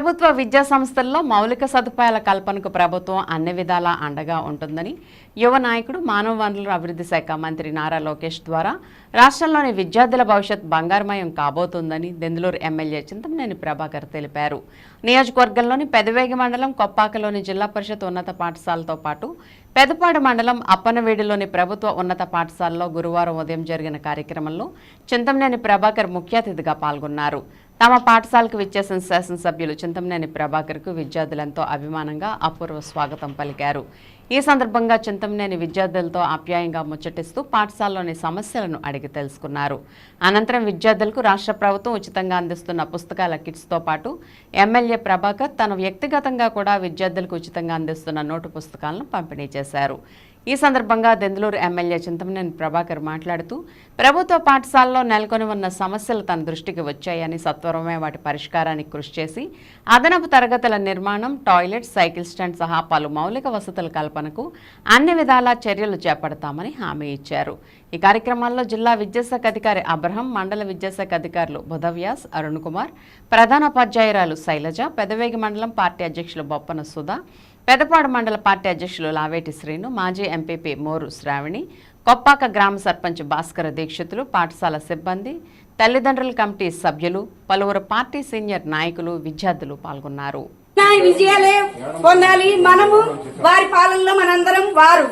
ప్రభుత్వ విద్యా సంస్థల్లో మౌలిక సదుపాయాల కల్పనకు ప్రభుత్వం అన్ని విధాలా అండగా ఉంటుందని యువ నాయకుడు మానవ వనరుల అభివృద్ధి శాఖ మంత్రి నారా లోకేష్ ద్వారా రాష్ట్రంలోని విద్యార్థుల భవిష్యత్ బంగారుమయం కాబోతుందని దెందులూరు ఎమ్మెల్యే చింతమనేని ప్రభాకర్ తెలిపారు. నియోజకవర్గంలోని పెదవేగి మండలం కొప్పాకలోని జిల్లా పరిషత్ ఉన్నత పాఠశాలతో పాటు పెదపాడు మండలం అప్పనవేడిలోని ప్రభుత్వ ఉన్నత పాఠశాలలో గురువారం ఉదయం జరిగిన కార్యక్రమంలో చింతమనేని ప్రభాకర్ ముఖ్య అతిథిగా పాల్గొన్నారు. తమ పాఠశాలకు విచ్చేసిన శాసనసభ్యులు చింతమనేని ప్రభాకర్కు విద్యార్థులంతో అభిమానంగా అపూర్వ స్వాగతం పలికారు. ఈ సందర్భంగా చింతమనేని విద్యార్థులతో ఆప్యాయంగా ముచ్చటిస్తూ పాఠశాలలోని సమస్యలను అడిగి తెలుసుకున్నారు. అనంతరం విద్యార్థులకు రాష్ట్ర ప్రభుత్వం ఉచితంగా అందిస్తున్న పుస్తకాల కిట్స్తో పాటు ఎమ్మెల్యే ప్రభాకర్ తన వ్యక్తిగతంగా కూడా విద్యార్థులకు ఉచితంగా అందిస్తున్న నోటు పుస్తకాలను పంపిణీ చేశారు. ఈ సందర్భంగా దెందులూరు ఎమ్మెల్యే చింతమనేని ప్రభాకర్ మాట్లాడుతూ ప్రభుత్వ పాఠశాలలో నెలకొని ఉన్న సమస్యలు తన దృష్టికి వచ్చాయని సత్వరమే వాటి పరిష్కారానికి కృషి చేసి అదనపు తరగతుల నిర్మాణం టాయిలెట్ సైకిల్ స్టాండ్ సహా పలు మౌలిక వసతుల కల్పనకు అన్ని విధాలా చర్యలు చేపడతామని హామీ ఇచ్చారు. ఈ కార్యక్రమాల్లో జిల్లా విద్యాశాఖ అధికారి అబ్రహం మండల విద్యాశాఖ అధికారులు బుధవ్యాస్ అరుణ్ కుమార్ ప్రధానోపాధ్యాయురాలు శైలజ పెదవేగి మండలం పార్టీ అధ్యక్షులు బొప్పన సుధా పెదపాడు మండల పార్టీ అధ్యక్షులు లావేటి శ్రీను మాజీ ఎంపీపీ మోరు శ్రావణి కొప్పాక గ్రామ సర్పంచ్ భాస్కర దీక్షితులు పాఠశాల సిబ్బంది తల్లిదండ్రుల కమిటీ సభ్యులు పలువురు పార్టీ సీనియర్ నాయకులు విద్యార్థులు పాల్గొన్నారు. నా విజయాలే పొందాలి మనము వారి పాలనలో మనందరం వారు.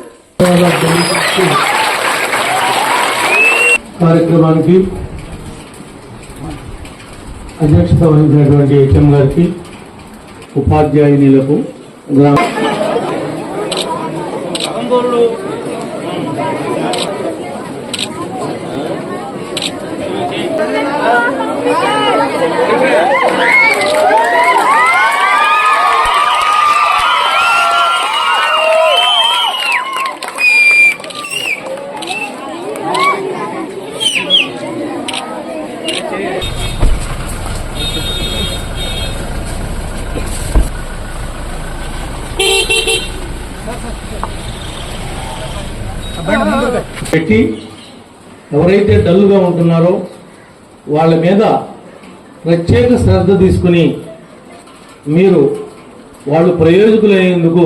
కార్యక్రమానికి అధ్యక్షత వహించినటువంటి హెచ్ఎం గారికి ఉపాధ్యాయునిలకు గ్రామ. పెట్టి ఎవరైతే డల్గా ఉంటున్నారో వాళ్ళ మీద ప్రత్యేక శ్రద్ధ తీసుకుని మీరు వాళ్ళు ప్రయోజకులయ్యేందుకు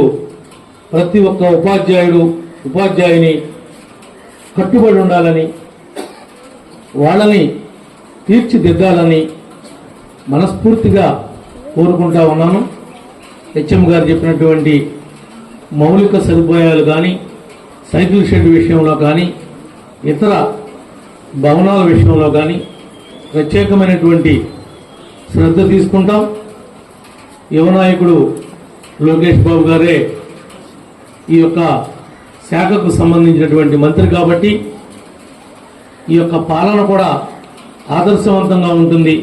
ప్రతి ఒక్క ఉపాధ్యాయుడు ఉపాధ్యాయుని కట్టుబడి ఉండాలని వాళ్ళని తీర్చిదిద్దాలని మనస్ఫూర్తిగా కోరుకుంటా ఉన్నాను. హెచ్ఎం గారు చెప్పినటువంటి మౌలిక సదుపాయాలు కానీ సైకిల్ షెడ్ విషయంలో కానీ ఇతర భవనాల విషయంలో కానీ ప్రత్యేకమైనటువంటి శ్రద్ధ తీసుకుంటాం. యువనాయకుడు లోకేష్ బాబు గారే ఈ యొక్క శాఖకు సంబంధించినటువంటి మంత్రి కాబట్టి ఈ యొక్క పాలన కూడా ఆదర్శవంతంగా ఉంటుంది.